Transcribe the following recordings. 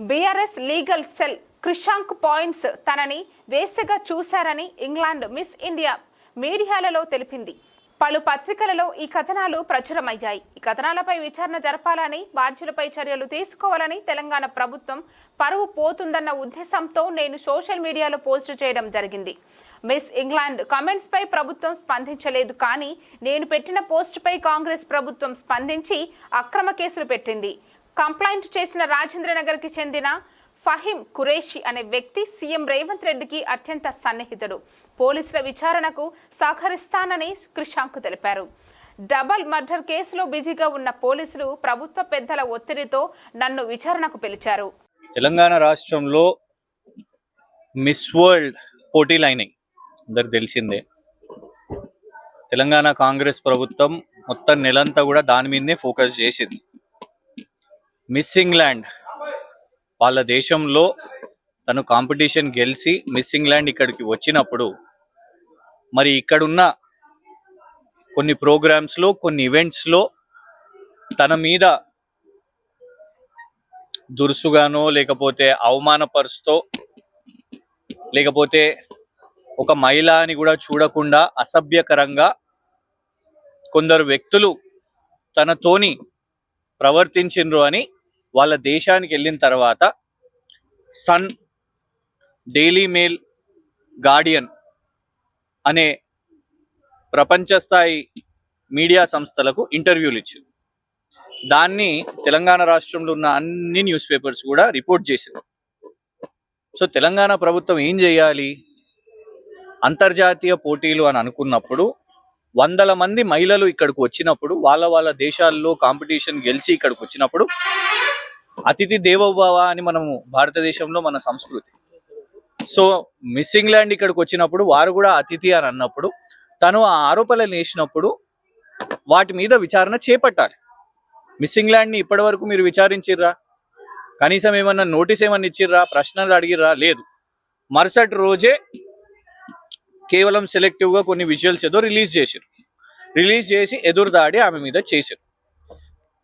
BRS legal cell Krishank points తనని వేసగా చూశారని ఇంగ్లాండ్ మిస్ ఇండియా మీడియాలలో తెలిపింది. పలు పత్రికలలో ఈ కథనాలు ప్రచురమయ్యాయి. ఈ కథనాలపై విచారణ జరపాలని బాధ్యులపై చర్యలు తీసుకోవాలని తెలంగాణ ప్రభుత్వం పరువు పోతుందన్న ఉద్దేశంతో నేను సోషల్ మీడియాలో పోస్ట్ చేయడం జరిగింది. మిస్ ఇంగ్లాండ్ కమెంట్స్పై ప్రభుత్వం స్పందించలేదు కానీ నేను పెట్టిన పోస్టుపై కాంగ్రెస్ ప్రభుత్వం స్పందించి అక్రమ కేసులు పెట్టింది. కంప్లైంట్ చేసిన రాజేంద్రనగర్కి చెందిన ఫహీం ఖురేషి అనే వ్యక్తి సీఎం రేవంత్ రెడ్డికి అత్యంత సన్నిహితుడు. పోలీసుల విచారణకు సహకరిస్తానని కృషాంక్ తెలిపారు. డబల్ మర్డర్ కేసులో బిజీగా ఉన్న పోలీసులు ప్రభుత్వ పెద్దల ఒత్తిడితో నన్ను విచారణకు పిలిచారు. తెలంగాణ రాష్ట్రంలో మిస్ వరల్డ్ పోటీలు అయినాయి అందరికి తెలిసిందే. తెలంగాణ కాంగ్రెస్ ప్రభుత్వం మొత్తం నెలంతా కూడా దాని మీదనే ఫోకస్ చేసింది. మిస్ ఇంగ్లాండ్ వాళ్ళ దేశంలో తను కాంపిటీషన్ గెలిచి మిస్ ఇంగ్లాండ్ ఇక్కడికి వచ్చినప్పుడు మరి ఇక్కడున్న కొన్ని ప్రోగ్రామ్స్లో కొన్ని ఈవెంట్స్లో తన మీద దురుసుగానో లేకపోతే అవమానపరుస్తో లేకపోతే ఒక మహిళ అని కూడా చూడకుండా అసభ్యకరంగా కొందరు వ్యక్తులు తనతోని ప్రవర్తించిండ్రు అని వాళ్ళ దేశానికి వెళ్ళిన తర్వాత సన్ డైలీ మెయిల్ గార్డియన్ అనే ప్రపంచ స్థాయి మీడియా సంస్థలకు ఇంటర్వ్యూలు ఇచ్చింది. దాన్ని తెలంగాణ రాష్ట్రంలో ఉన్న అన్ని న్యూస్ పేపర్స్ కూడా రిపోర్ట్ చేసింది. సో తెలంగాణ ప్రభుత్వం ఏం చేయాలి? అంతర్జాతీయ పోటీలు అని అనుకున్నప్పుడు వందల మంది మహిళలు ఇక్కడికి వచ్చినప్పుడు వాళ్ళ వాళ్ళ దేశాల్లో కాంపిటీషన్ గెలిచి ఇక్కడికి వచ్చినప్పుడు అతిథి దేవోభవ అని మనము భారతదేశంలో మన సంస్కృతి. సో మిస్సింగ్ ల్యాండ్ ఇక్కడికి వచ్చినప్పుడు వారు కూడా అతిథి అని అన్నప్పుడు తను ఆ ఆరోపణలు వేసినప్పుడు వాటి మీద విచారణ చేపట్టాలి. మిస్సింగ్ ల్యాండ్ని ఇప్పటి వరకు మీరు విచారించిర్రా? కనీసం ఏమన్నా నోటీస్ ఏమన్నా ఇచ్చిర్రా? ప్రశ్నలు అడిగిర్రా? లేదు. మరుసటి రోజే కేవలం సెలెక్టివ్గా కొన్ని విజువల్స్ ఏదో రిలీజ్ చేశారు రిలీజ్ చేసి ఎదురుదాడి ఆమె మీద చేశారు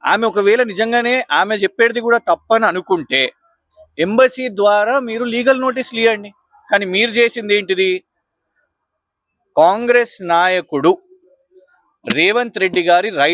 ఆమె ఒకవేళ నిజంగానే ఆమె చెప్పేది కూడా తప్పని అనుకుంటే ఎంబసీ ద్వారా మీరు లీగల్ నోటీసులు ఇవ్వండి కానీ మీరు చేసింది ఏంటిది? కాంగ్రెస్ నాయకుడు రేవంత్ రెడ్డి గారి రైట్